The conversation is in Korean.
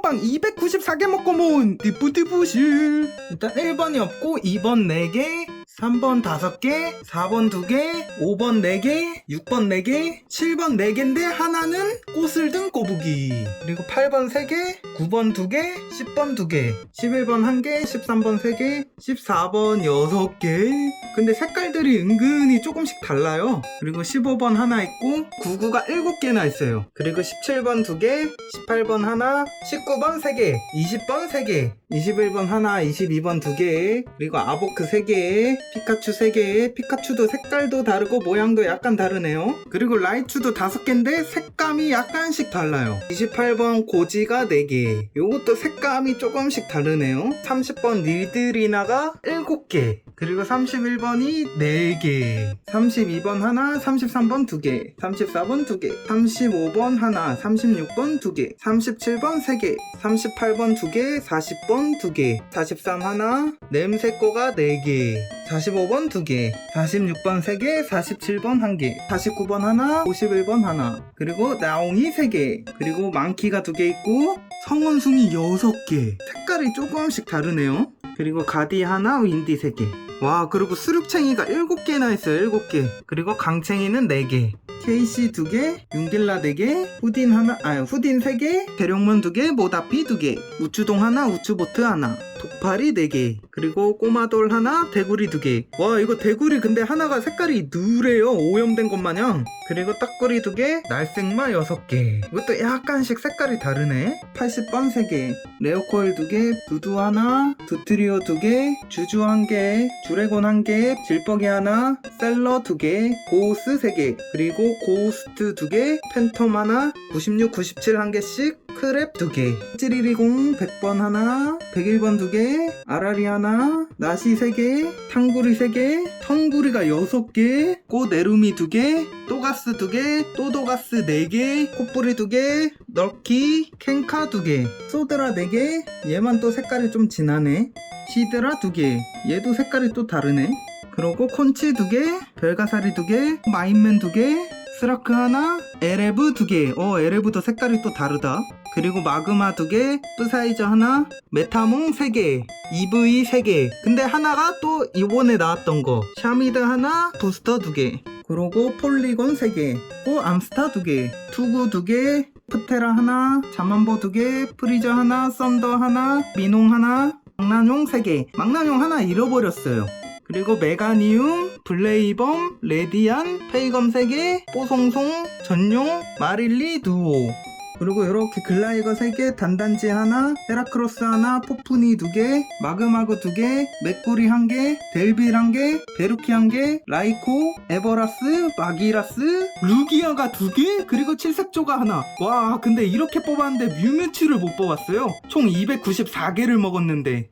붕어빵 294개 먹고 모은 띠뿌띠뿌실. 일단 1번이 없고 2번 4개 3번 5개 4번 2개 5번 4개 6번 4개 7번 4개인데 하나는 꽃을 든 꼬부기. 그리고 8번 3개 9번 2개 10번 2개 11번 1개 13번 3개 14번 6개. 근데 색깔들이 은근히 조금씩 달라요. 그리고 15번 하나 있고 99가 7개나 있어요. 그리고 17번 2개 18번 하나 19번 3개 20번 3개 21번 하나 22번 2개. 그리고 아보크 3개 피카츄 3개. 피카츄도 색깔도 다르고 모양도 약간 다르네요. 그리고 라이츄도 5개인데 색감이 약 간씩 달라요. 28번 고지가 4개. 요것도 색감이 조금씩 다르네요. 30번 니드리나가 7개 그리고 31번이 4개 32번 하나 33번 2개 34번 2개 35번 하나 36번 2개 37번 3개 38번 2개 40번 2개 43 하나 냄새꼬가 4개 45번 2개 46번 3개 47번 1개 49번 하나 51번 하나 그리고 나옹이 3개 그리고 망키가 2개 있고 성원숭이 6개. 색깔이 조금씩 다르네요. 그리고 가디 하나 윈디 3개 와 그리고 수륙챙이가 7개나 있어요 7개. 그리고 강챙이는 4개. 케이시 2개, 융딜라 4개, 후딘 하나, 아 후딘 3개, 대룡문 2개, 모다피 2개, 우추동 하나, 우추보트 하나, 독파리 4개, 그리고 꼬마돌 하나, 대구리 2개. 와 이거 대구리 근데 하나가 색깔이 누래요 오염된 것 마냥. 그리고 딱구리 2개, 날생마 6개. 이것도 약간씩 색깔이 다르네. 80번 3개, 레오코일 2개, 두두 하나, 두트리오 2개, 주주 1개, 주레곤 1개, 질퍽이 하나, 셀러 2개, 고우스 3개, 그리고 고우스트 2개, 팬텀 하나, 96, 97 1개씩, 크랩 2개, 찌리리공 100번 하나, 101번 2개, 아라리 하나, 나시 3개, 탕구리 3개, 텅구리가 6개, 꼬네루미 2개, 또가스 2개, 또도가스 4개, 콧불이 2개, 널키, 캔카 2개, 소드라 4개, 얘만 또 색깔이 좀 진하네. 시드라 2개, 얘도 색깔이 또 다르네. 그리고 콘치 2개, 별가사리 2개, 마인맨 2개, 스라크 하나, 에레브 2개. 어, 에레브도 색깔이 또 다르다. 그리고 마그마 2개, 뿌사이저 하나, 메타몽 3개, EV 3개. 근데 하나가 또 이번에 나왔던 거. 샤미드 하나, 부스터 2개. 그리고 폴리곤 3개, 또 암스타 2개, 투구 2개, 프테라 하나, 자만보 2개, 프리저 하나, 썬더 하나, 미농 하나, 망나뇽 3개. 망나뇽 하나 잃어버렸어요. 그리고 메가니움, 블레이범, 레디안, 페이검 3개, 뽀송송, 전용, 마릴리 두오. 그리고 이렇게 글라이거 3개, 단단지 하나, 헤라크로스 하나, 포푼이 2개, 마그마그 2개, 맥구리 1개, 델빌 1개, 베루키 1개, 라이코, 에버라스, 마기라스, 루기아가 2개, 그리고 칠색조가 하나. 와, 근데 이렇게 뽑았는데 뮤뮤츠를 못 뽑았어요. 총 294개를 먹었는데.